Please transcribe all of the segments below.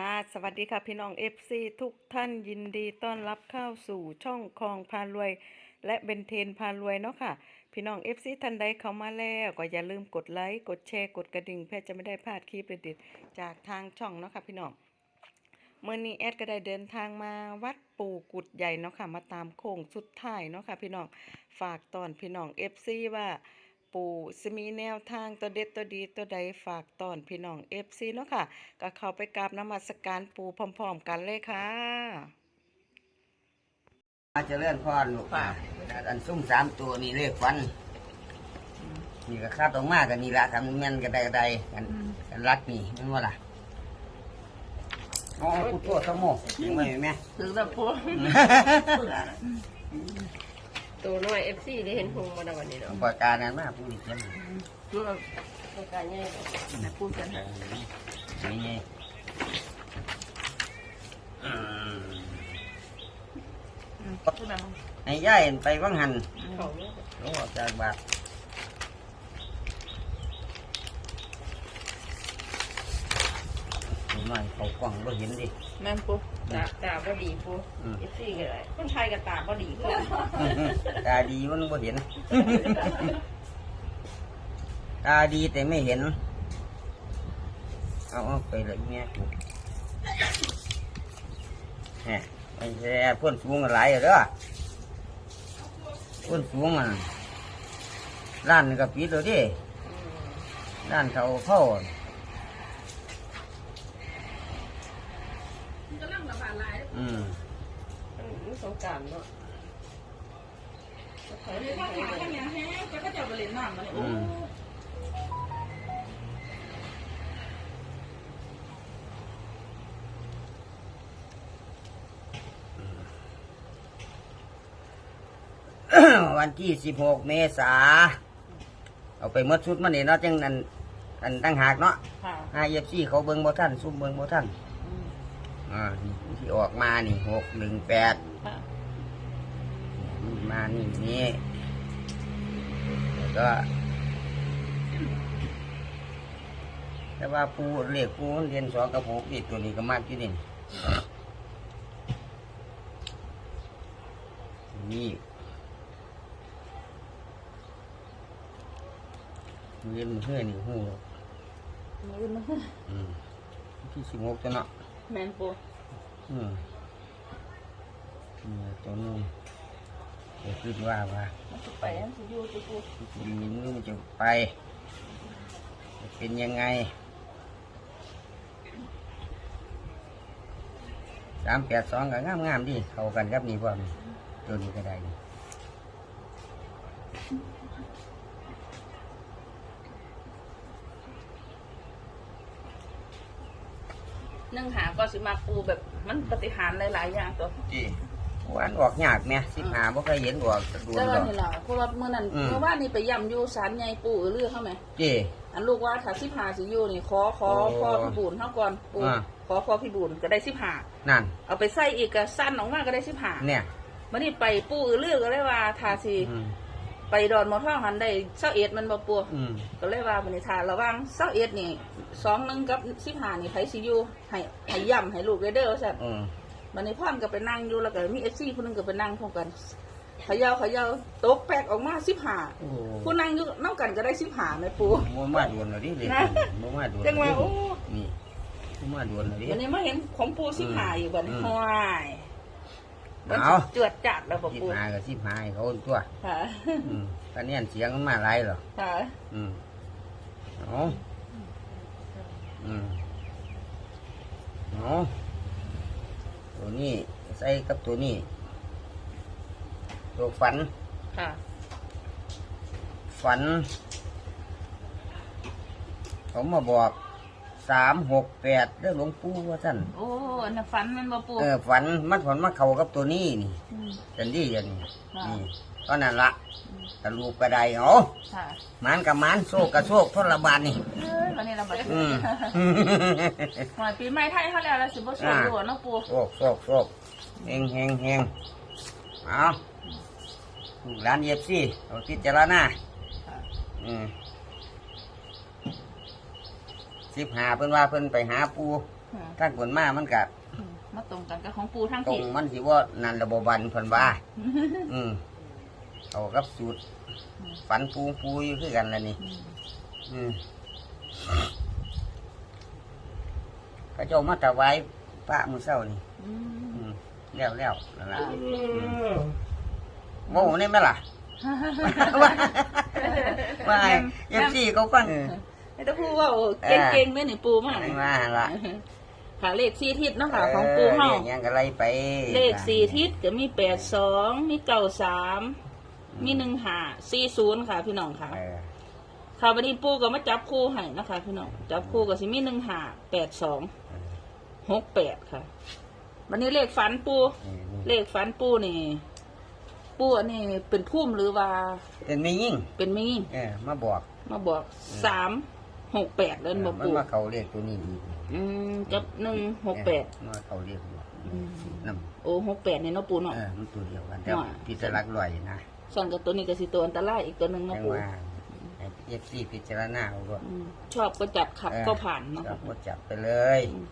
ค่ะสวัสดีค่ะพี่น้อง FC ทุกท่านยินดีต้อนรับเข้าสู่ช่องคลองพารวย และเบนเทนพารวยเนาะค่ะ พี่น้อง FC ท่านใดเข้ามาแล้วก็อย่าลืมกดไลค์กดแชร์กดกระดิ่งเพื่อจะไม่ได้พลาดคลิปเด็ดๆจากทางช่องเนาะค่ะพี่น้องเมื่อนี้แอดก็ได้เดินทางมาวัดปู่กุดใหญ่เนาะค่ะมาตามโค้งสุดท้ายเนาะค่ะพี่น้องฝากตอนพี่น้อง FC ว่า ปู่สิมีแนวทางตัวเด็ดตัวดีตัวใดฝากตอนพี่น้อง FC เนาะค่ะ ก็เข้าไปกราบนมัสการปู่พร้อมๆกันเลยค่ะมาเจะเลื่อนพ่อลูกอันซุ่มสามตัวนี่เลขฟัน นี่ก็คาดออกมากันนี่ละทำแม่นกันได้ก็ได้กันกันรักนี่นั่นว่าล่ะอ๋อพูดโทษสมองยังไม่แม่ถึงแต่พวก ตัวน้อยเอฟซีได้เห็นพงมาในวันนี้เนาะปากการนั้นมาพูดอีกยังตัวตัวการใหญ่นะพูดกันนี่ไงอืมพูดนะให้ย่ายไปวังหันเขาเนี่ยลงออกจากบาท หน่อยเขากล่องบ่เห็นดิ แม่นปุ๊ตาตาบ่ดีปุ๊อืม เอฟซีก็ได้คนไทยกับตาบ่ดีก็ตาดีมันบ่เห็น ตาดีแต่ไม่เห็น เอาเอาไปเลยเงี้ยกูแหมไอ้แซ่พ่นสูงหลายเด้อพ่นสูงอะร้านนี่ก็ปิดแล้วดิร้านเขาเข้า อืมมันสงการเนาะนี่ถ้าหากันอย่างแห้งก็จะไปเล่นน้ำมาเลยอืมวันที่สิบหกเมษาเอาไปหมดชุดมันนี่เนาะจังนั้นอันตั้งหากเนาะค่ะไอเอฟซีเขาเบิ่งบ่ท่านซุ่มเบิ่งบ่ท่าน อ่านี่ที่ออกมานี่หกหนึ่งแปดค่ะมานี่นี่แล้วก็ แต่ว่าปูเรียกปูมันเรียนสองกับหกนี่ตัวนี้ก็มากที่นี่นี่เรียนมือเฮือนี่หูหรอกอืมที่สิบหกตัวเนาะ แม่นปุ๊อืมนี่ตัวนู้นเดี๋ยวคิดว่าว่าไปอันสิอยู่ปุ๊ปุ๊ดินนี้มันจะไปจะเป็นยังไงสามแปดสองก็งามงามๆดิเข้ากันครับนี่พ่อมตัวนี้ก็ได้ นี่นึ่งหาก็สิมาปูแบบมันปฏิหารหลายๆอย่างตัวจีวันออกยากไหมสิบหาบ่เคยเห็นออกดวนแต่ดว่าอก นี่ล่ะเพราะว่าเมื่อนั้นอืม เมื่อวานนี่ไปย่ำอยู่ศาลใหญ่ปู่เรือเข้าไหมจี อันลูกว่าถ้าสิบหาสิอยู่นี่ขอขอโอ้พ่อพี่บุญเท่าก่อนปู่อ่า ขอพ่อพี่บุญก็ได้สิบหานั่น เอาไปใส่อีกก็สั้นออกมาก็ได้สิบหาเนี่ยวันนี้ไปปู่เรือก็เลยว่าถ้าสิอืม ไปดอนหมอท่องหันได้เศร้าเอ็ดมันบ่ปู่อืมก็เลยว่าวันนี้ทาระหว่างเศร้าเอ็ดนี่สองหนึงกับสิบหานี่ไผสิอยู่ให้ให้ย่ำให้ลูกเด้อเด้อว่าซั่นอืมมันในพ่อนก็ไปนั่งอยู่แล้วก็มีเอฟซีผู้หนึงก็ไปนั่งพร้อมกันเขยาวขยาวตกแปกออกมาสิบหาโอ้ผู้นั่งอยู่น้ากันก็ได้สิบหาไหมปู บ่มาดวนเลยดิเลยนะ บ่มาดวนจังว่าโอ้นี่บ่มาดวนเลยดิ วันนี้มาเห็นของปูสิบหาอยู่บัดนี้อืม ห้วย มันเอาเจือดจัดแล้วบ่สิบปูหากับสิบหาให้เขาตัวค่ะอืมตอนนี้เสียงมันมาหลายเหรอค่ะอืมเอาอืมเอาตัวนี้ใส่กับตัวนี้ตัวฝัน ค่ะฝัน เขามาบอก สามหกแปดเรื่องหลวงปู่ว่าท่านโอ้อันน่ะฝันแมันบ่ปูเออฝันมันฝันมาเข้ากับตัวนี้นี่มกันดีอย่างนี้ค่ะนี่ตอนนั้นละกระลูกกระไดเอาค่ะหมันกับหมันโซกกับโซกทรบานนี่ เอ้ยวันนี้เราบัดอืมหน่อยปีใหม่ไทยเขาแล้วแล้วสิบ่สวยอยู่เนาะปูโซกโซกโซกเฮงเฮงเฮงเอาลูกหลานเย็บซี่เอาพิจารณาอืม สิบหาเพิ่นว่าเพิ่นไปหาปูคค่ะถ้าคนมามันก็อืมมาตรงกันกับของปูทั้งตรงที่มันสิว่านันระบบวันเพิ่นว่า อืมเอากับสูตรฝันปูปูอยู่คือกันแล้วนี่ อืมก็เจ้ามาถวายพระมือเศร้านี่ อืมอืมแล้วแล้วนั่นล่ะอ่าโง่นี่ไหมล่ะ ว่าว่าเอฟซีเขาฟัง ไอ้ตะพูว่าเก่งๆเนี่ยนี่ปูมากว่าละค่ะเลขสี่ทิศเนาะค่ะของปูเฮาออรียกยังก็ไล่ไป เลขสี่ทิศก็มีแปดสองมีเก้าสามมีหนึ่งหาสี่ศูนย์ค่ะ พี่น้องค่ะเออค่ะวันนี้ปูก็มาจับคู่ให้นะคะ พี่น้องจับคู่ก็สิมีหนึ่งหาแปดสองหกแปดค่ะ วันนี้เลขฝันปูนี่นี่เลขฝันปูนี่ปูอันนี้เป็นพุ่มหรือว่า เป็นไม่ยิ่งเป็นมีเออมาบอก มาบอกสาม หกแปดเล่นบ่มันปูมาเขาเรียกตัวนี้ดีอืมกับหนึ่งหกแปดเออมาเขาเรียกอยู่อืมน้โอ้หกแปดเนี่ยเนาะปูำเนาะเออมันตัวเดียวกันแต่ว่าพิจารณาลอยนะส่วนกับตัวนี้ก็สิตัวอันตรายอีกตัวหนึ่งยัเนาะงปูว่าเอฟซีพิจารณาเอาด้วยอืมชอบก็จัดขับก็ผ่านเนาะจัค่ะบก็จับไปเลยอืม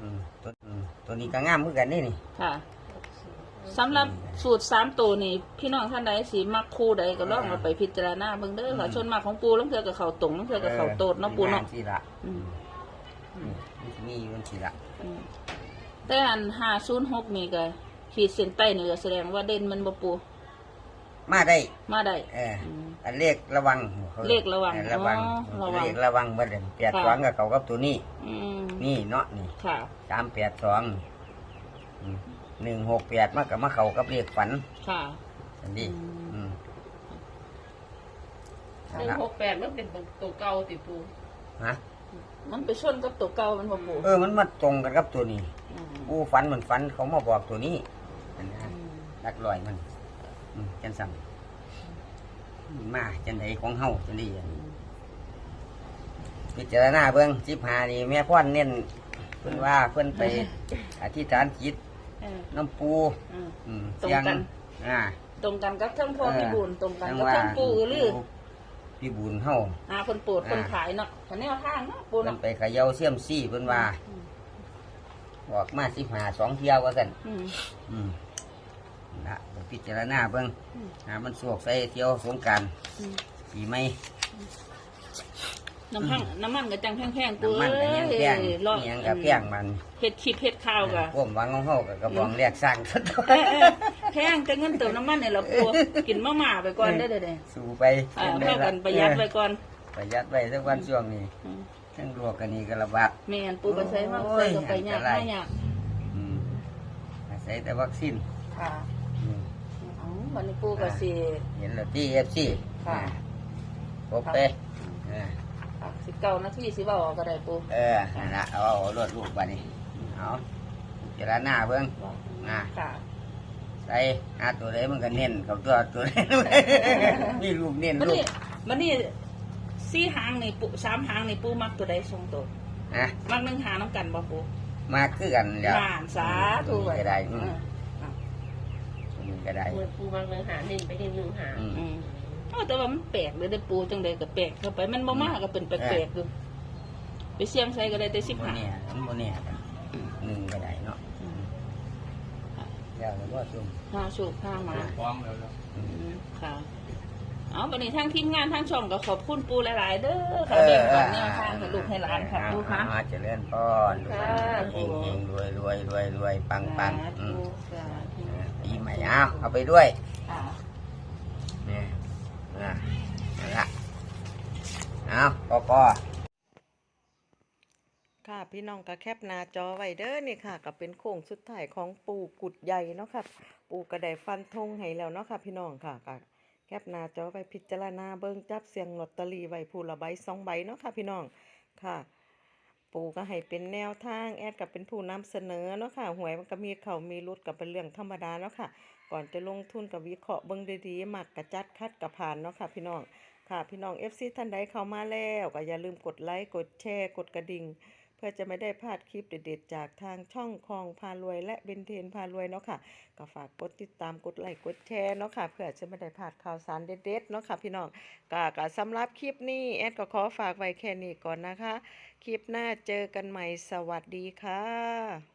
อืมตัวอืมตัวนี้ก็งามเหมือนกันนี่นี่ค่ะ สำหรับสูตรสามตัวนี่พี่น้องท่านใดสีมักคู่ใดก็ลองเอาไปพิจารณาเบิ่งเด้อค่ะชนมากของปูลังเทือกับเขาตรงลังเทือกับเขาโตดเนาะปูเนาะงมสิละอืมอืมมันสิมีอยู่มันสิละอืมแต่อันห้าศูนย์หกนี่ก็ขีดเส้นใต้นี่ก็แสดงว่าเด่นมันบ่ปู มาได้ มาได้ เอออันเลขระวังเลขระวังเระวังอ๋อระวังเลขระวังเบ่ได้แปดสองกับเขากับตัวนี้นี่เนาะนี่สามแปดสองอืม หนึ่งหกแปดมากับมาเขากับเลขฝันค่ะอันนี้อืมอืมหนึ่งหกแปดมันเป็นตัวเก่าติปูฮะมันไปชนกับตัวเก่ามันบ่ปูเออมันมาตรงกันกับตัวนี้อืมกูฝันเหมือนฝันเขามาบอกตัวนี้อันนะอืมรักลอยมันอืมจันสั่งมาจันไดของเฮาจันดีอันพิจารณาเบิ่งสิบหานี่แม่พ่อนเน้นเพิ่นว่าเพิ่นไปอธิษฐานจิต เออ น้ำปูอืม อืมตรงเสียงกันอ่าตรงกันกับทั้งพ่อเออพี่บุญตรงกันจังกับว่าทั้งปู่อือลือพี่บุญเฮา อ่าคนโปรดอ่าคนขายเนาะคนแนวทางเนาะปูเพิ่นเนาะไปเขย่าเสียมซี่เพิ่นว่าอืมบอกมาสิบหาสองเที่ยวว่ากัน อืม อืมนะไปพิจารณาเบิ่งอืมหามันสวกใส่เที่ยวสงกรารอืม ปีใหม่ น้ำพังน้ำมันก็จังแพงๆปูน้ำมันก็ยังแพงรออิหยังก็แพงมันเฮ็ดคลิปเฮ็ดข้าวก็พวกหวังของเฮาก็กระบองแรกสร้างสุดเออเออแพงแต่เงินเติมน้ำมันเนี่ยเราปูกินมาม่าไปก่อนได้อเด้อเด้อสู้ไปอ่าเท่ากันประหยัดไว้ก่อนประหยัดไว้สักวันช่วงนี้อืมทั้งลวกกันนี่ก็ระบาดแม่นปูไปใช้มาโอ้ยใส่ก็ไปยากอันตรายไม่ยากอืมอาศัยแต่วัคซีนค่ะอืมอ๋อวันนี้ปูก็สิ เห็นแล้วที่ FC ค่ะครบไปเออ อะสิเก้านาทีสิเว้าเอาก็ได้ปูเออนั่นละเอาเอารวดลูกบัดนี้เอาเจรหน้าเบิ่งอ่าค่ะใส่หาตัวใดมันก็เน้นกับตัวตัวใดมีลูกเน้นมันลูนี่กมันนี่สี่หางนี่ปูสามหางนี่ปูมักตัวใดทรงตัวนะมักหนึ่งหางน้ำกันบ่ปูมาคือกันแล้วบ้านสาธุตัวนี้ก็ได้อืมอ่าตัวนี้ก็ได้เหมือนปูบางเนื้อหาเน้นไปที่หนึ่งหาอืมอืม เอาแต่ว่ามันแปลกเลยได้อปูจังใดก็แปลกเข้าไป มันบ่มากก็เป็นแปลกๆอยู่ไปเสี่ยงใส่ก็ได้แต่สิบโมหาเนี่ยมันโมเนี่ยกันหนึ่งก็ได้เนาะแล้วแล้วก็ซุ่มห้าสูบห้ามาอือืมมค่ะ เอาวันนี้ทั้งทีมงานทั้งช่องก็ขอบคุณปูหลาย ๆ เด้อค่ะเอเบ่องปันแนวทางให้ลูกให้หลานค่ะปูค่ะอาเจริญพรค่ะเฮงเฮงรวยรวยรวยรวยปังปังอืมสาธุเออปีใหม่เอาเอาไปด้วยค่ะเนี่ยนะนั่นละ เอาพอพอค่ะพี่น้องก็แคปหน้าจอไว้เด้อนี่ค่ะ ก็เป็นโค้งสุดท้ายของปู่กุดใหญ่เนาะค่ะ ปู่กระไดฟันธงให้แล้วเนาะค่ะ พี่น้องค่ะก็แคปหน้าจอไว้พิจารณาเบิ่งจับเสียงลอตเตอรี่ไว้ผู้ละใบสองใบเนาะค่ะ พี่น้องค่ะ ปู่ก็ให้เป็นแนวทางแอดกับเป็นผู้นำเสนอเนาะค่ะหวยมันก็มีเขามีรุดกับเป็นเรื่องธรรมดาเนาะค่ะ ก่อนจะลงทุนกับวิเคราะห์เบิ่งดีๆมักกระจัดคัดกระผ่านเนาะค่ะ พี่น้อง ค่ะพี่น้อง FC ท่านใดเข้ามาแล้วก็อย่าลืมกดไลค์กดแชร์กดกระดิ่ง เพื่อจะไม่ได้พลาดคลิปเด็ดๆ จากทางช่องคลองพารวย และเบนเทนพารวยเนาะค่ะก็ฝากกดติดตามกดไลค์กดแชร์เนาะค่ะเพื่อจะไม่ได้พลาดข่าวสารเด็ดๆเนาะค่ะพี่น้องก็ก็สำหรับคลิปนี้แอดก็ขอฝากไว้แค่นี้ก่อนนะคะ คลิปหน้าเจอกันใหม่สวัสดีค่ะ